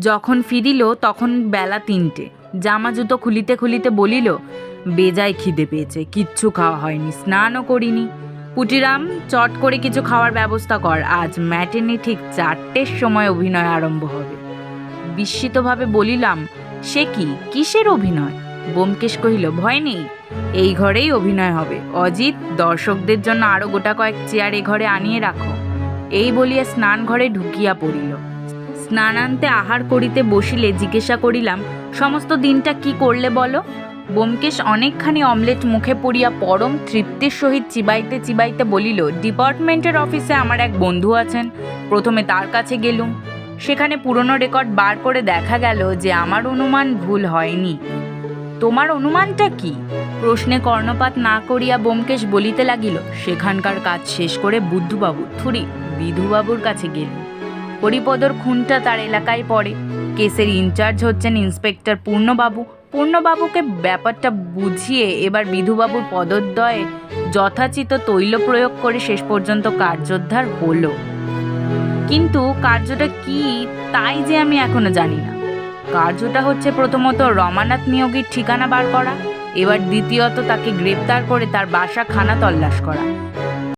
যখন ফিরিল, তখন বেলা তিনটে। জামা জুতো খুলিতে খুলিতে বলিল, বেজায় খিদে পেয়েছে, কিচ্ছু খাওয়া হয়নি, স্নানও করিনি। পুটিরাম, চট করে কিছু খাওয়ার ব্যবস্থা কর, আজ ম্যাটেনে ঠিক চারটের সময় অভিনয় আরম্ভ হবে। বিস্মিতভাবে বলিলাম, সে কি? কিসের অভিনয়? বোমকেশ কহিল, ভয় নেই, এই ঘরেই অভিনয় হবে। অজিত, দর্শকদের জন্য আরও গোটা কয়েক চেয়ার এ ঘরে আনিয়ে রাখো। এই বলিয়া স্নান ঘরে ঢুকিয়া পড়িল। স্নানান্তে আহার করিতে বসিলে জিজ্ঞাসা করিলাম, সমস্ত দিনটা কি করলে বলো? বোমকেশ অনেকখানি অমলেট মুখে পড়িয়া পরম তৃপ্তির সহিত চিবাইতে চিবাইতে বলিল, ডিপার্টমেন্টের অফিসে আমার এক বন্ধু আছেন, প্রথমে তার কাছে গেলুম। সেখানে পুরনো রেকর্ড বার করে দেখা গেল যে আমার অনুমান ভুল হয়নি। তোমার অনুমানটা কি? প্রশ্নে কর্ণপাত না করিয়া বোমকেশ বলিতে লাগিল, সেখানকার কাজ শেষ করে বুদ্ধবাবু থুরি বিধুবাবুর কাছে গেলুম। হরিপদর খুনটা তার এলাকায় পড়ে। কেসের ইনচার্জ হচ্ছেন ইন্সপেক্টর পূর্ণবাবু। পূর্ণবাবুকে ব্যাপারটা বুঝিয়ে এবার বিধুবাবুর পদোদ্বয়ে যথাচিত তৈল প্রয়োগ করে শেষ পর্যন্ত কার্যোদ্ধার হলো। কিন্তু কার্যটা কি, তাই যে আমি এখনও জানি না। কার্যটা হচ্ছে প্রথমত রমানাথ নিয়োগীর ঠিকানা বার করা, এবার দ্বিতীয়ত তাকে গ্রেপ্তার করে তার বাসা খানা তল্লাশ করা।